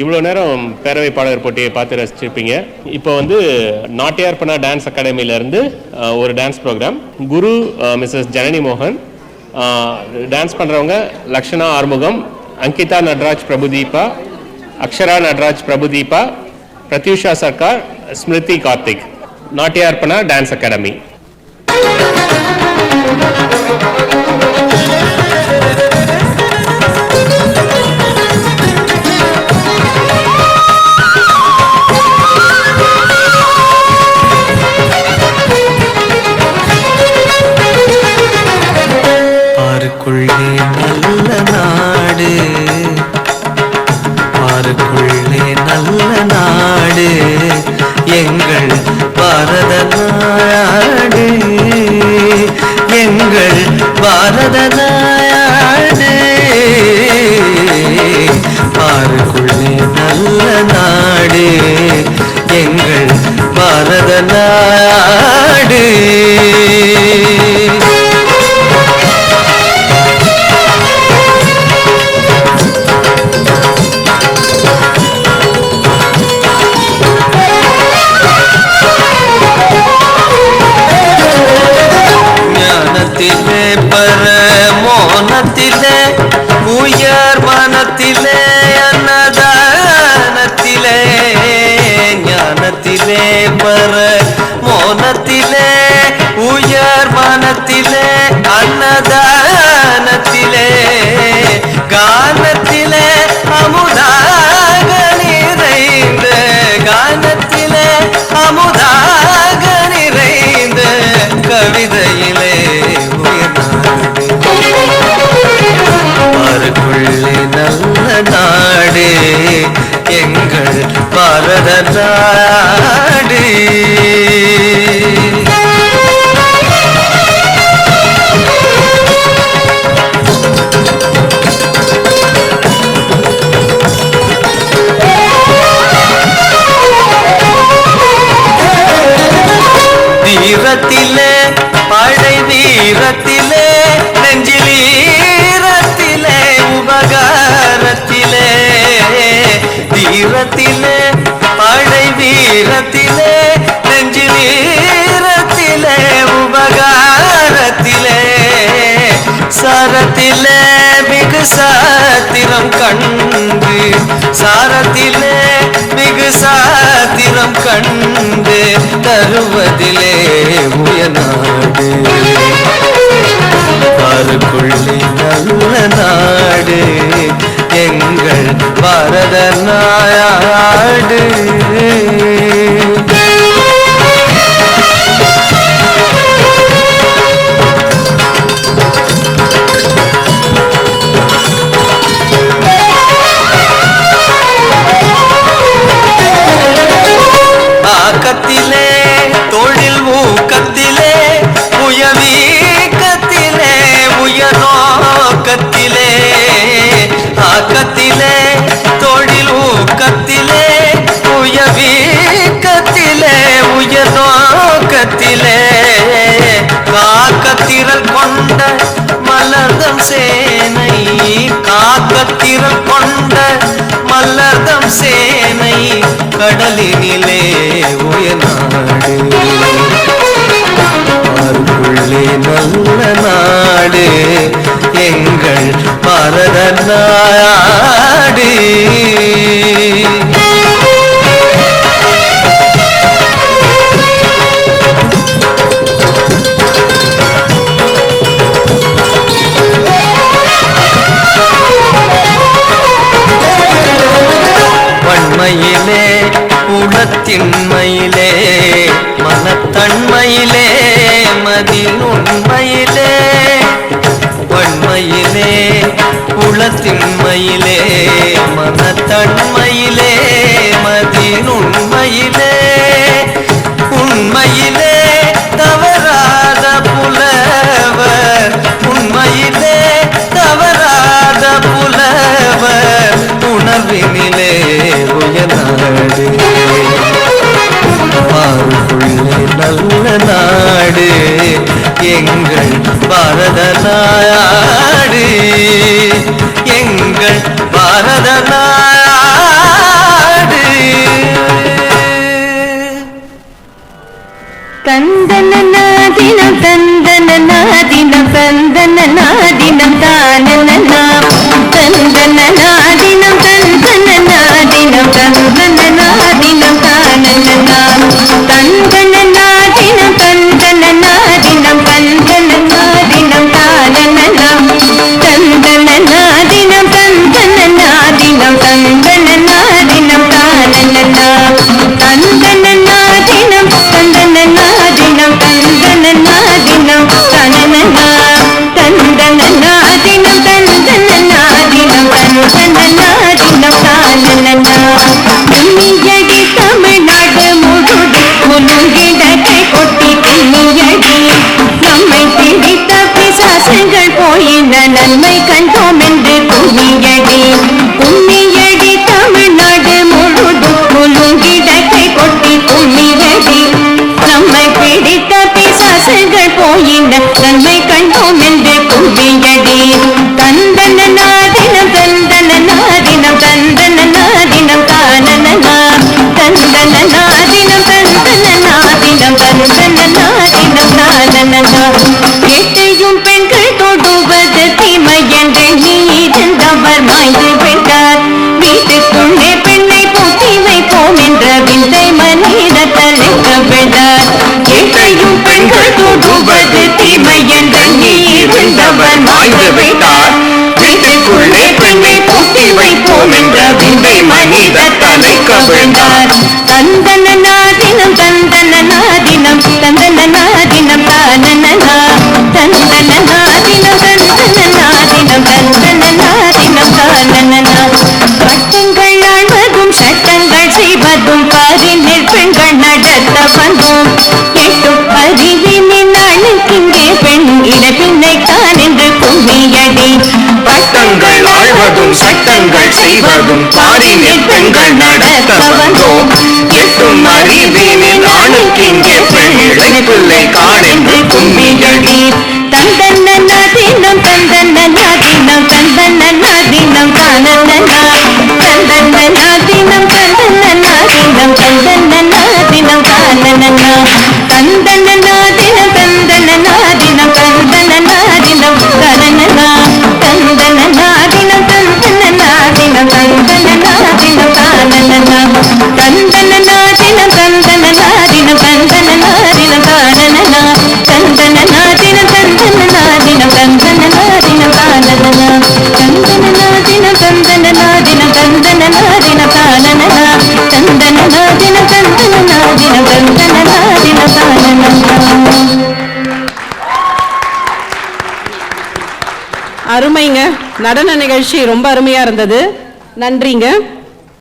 இவ்வளோ நேரம் பேரவை பாடகர் போட்டியை பார்த்து ரசிச்சிருப்பீங்க. இப்போ வந்து நாட்டியார்பனா டான்ஸ் அகாடமியிலேருந்து ஒரு dance program guru Mrs Janani மோகன் டான்ஸ் பண்ணுறவங்க லக்ஷணா ஆறுமுகம் அங்கிதா நட்ராஜ் பிரபுதீபா அக்ஷரா நட்ராஜ் பிரபுதீபா பிரத்யூஷா சர்க்கார் ஸ்மிருதி கார்த்திக். நாட்டியார்பனா டான்ஸ் அகாடமி ஞானத்திலே ஈரத்திலே படை வீரத்திலே நெஞ்சில் ஈரத்திலே உபகாரத்திலே. வீரத்திலே படை வீரத்திலே நெஞ்சில் ஈரத்திலே உபகாரத்திலே. சாரத்திலே மிகு சாத்திரம் கண்டு சாரத்திலே மிகு சாத்திரம் கண்டு தருவதிலே நாடு. பாருக்குள்ளே நல்ல நாடு. எங்கள் பாரத நாடு நல்ல நாடு எங்கள் பாரத நாடு கண் தினம் தான மாய்ந்து விட்டார். வீட்டுக்குள்ளே பெண்ணை பூட்டி வைப்போம் என்ற விந்தை மனிதர் தழுக்க விட்டார். எத்தையும் பெண்கள் தூண்டுவது தீமை என்று நீ இருந்தவர் மாய்ந்து விட்டார். வீட்டுக்குள்ளே பெண்ணை பூட்டி வைப்போம் என்ற விந்தை மனிதர் தலைக்க விட்டார். அறிவரும் பாரினில் பெண்கள் நடத்த வந்தோம் எட்டும் அறிவினில் ஆணுக்கிங்கே பிள்ளை பிள்ளை காணென்று கும்மிகள் நீர் தந்தன் நடன நிகழ்ச்சி ரொம்ப அருமையாக இருந்தது. நன்றிங்க.